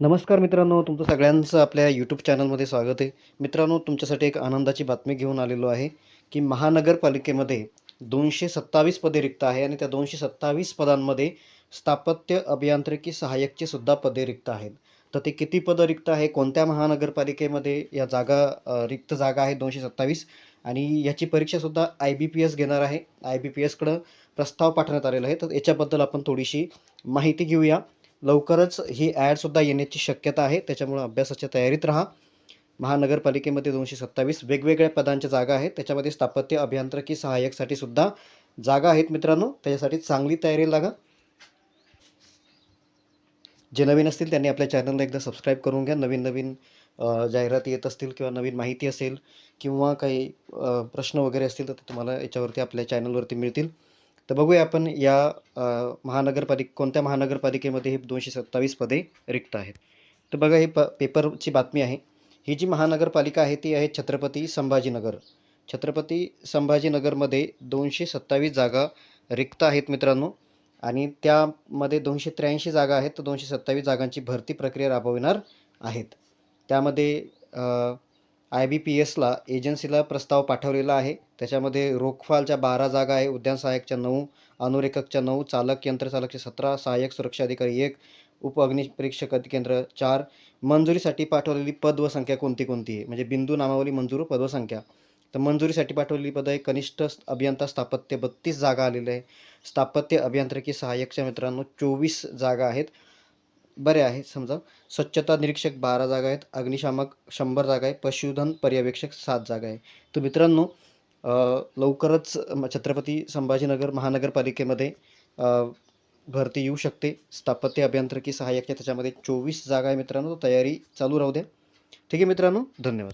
नमस्कार मित्रांनो तुमचं सगळ्यांचं आपल्या यूट्यूब चॅनलमध्ये स्वागत आहे. मित्रांनो तुमच्यासाठी एक आनंदाची बातमी घेऊन आलेलो आहे की महानगरपालिकेमध्ये दोनशे सत्तावीस पदे रिक्त आहे आणि त्या दोनशे सत्तावीस पदांमध्ये स्थापत्य अभियांत्रिकी सहाय्यकची सुद्धा पदे रिक्त आहेत. तर ते किती पदं रिक्त आहे कोणत्या महानगरपालिकेमध्ये या जागा रिक्त जागा आहे दोनशे सत्तावीस? आणि याची परीक्षासुद्धा आय बी पी एस घेणार आहे. आय बी पी एसकडं प्रस्ताव पाठवण्यात आलेला आहे. तर याच्याबद्दल आपण थोडीशी माहिती घेऊया. लवकरच ही ॲडसुद्धा येण्याची शक्यता आहे. त्याच्यामुळं अभ्यासाच्या तयारीत राहा. महानगरपालिकेमध्ये दोनशे सत्तावीस वेगवेगळ्या पदांच्या जागा आहेत. त्याच्यामध्ये स्थापत्य अभियांत्रिकी सहाय्यकसाठी सुद्धा जागा आहेत मित्रांनो. त्याच्यासाठी चांगली तयारी लागा. जे नवीन असतील त्यांनी आपल्या चॅनलला एकदा सबस्क्राईब करून घ्या. नवीन नवीन जाहिराती येत असतील किंवा नवीन माहिती असेल किंवा काही प्रश्न वगैरे असतील तर ते तुम्हाला याच्यावरती आपल्या चॅनलवरती मिळतील. तर बघूया आपण या महानगरपालिक कोणत्या महानगरपालिकेमध्ये हे दोनशे सत्तावीस पदे रिक्त आहेत. तर बघा हे प पेपरची बातमी आहे. ही जी महानगरपालिका आहे ती आहे छत्रपती संभाजीनगर. छत्रपती संभाजीनगरमध्ये दोनशे सत्तावीस जागा रिक्त आहेत मित्रांनो. आणि त्यामध्ये दोनशे त्र्याऐंशी जागा आहेत तर दोनशे सत्तावीस जागांची भरती प्रक्रिया राबविणार आहेत. त्यामध्ये आय बी पी एसला एजन्सीला प्रस्ताव पाठवलेला आहे. त्याच्यामध्ये रोखफालच्या बारा जागा आहे. उद्यान सहाय्यकच्या नऊ अनुरेखकच्या नऊ चालक यंत्रचालकचे सतरा सहाय्यक सुरक्षा अधिकारी एक उप अग्निपरीक्षक केंद्र चार. मंजुरीसाठी पाठवलेली पद व संख्या कोणती कोणती आहे? म्हणजे बिंदू नामावली मंजूर पद व संख्या. तर मंजुरीसाठी पाठवलेली पद आहे. कनिष्ठ अभियंता स्थापत्य बत्तीस जागा आलेल्या आहे. स्थापत्य अभियांत्रिकी सहाय्यकच्या मित्रांनो चोवीस जागा आहेत. बरे आहे समजा स्वच्छता निरीक्षक बारा जागा आहेत अग्निशामक शंभर जागा आहे पशुधन पर्यवेक्षक सात जागा आहे. तर मित्रांनो लवकरच म- छत्रपती संभाजीनगर महानगरपालिकेमध्ये भरती येऊ शकते. स्थापत्य अभियांत्रिकी सहाय्यकच्या त्याच्यामध्ये चोवीस जागा आहे मित्रांनो तयारी चालू राहू द्या. ठीक आहे मित्रांनो धन्यवाद.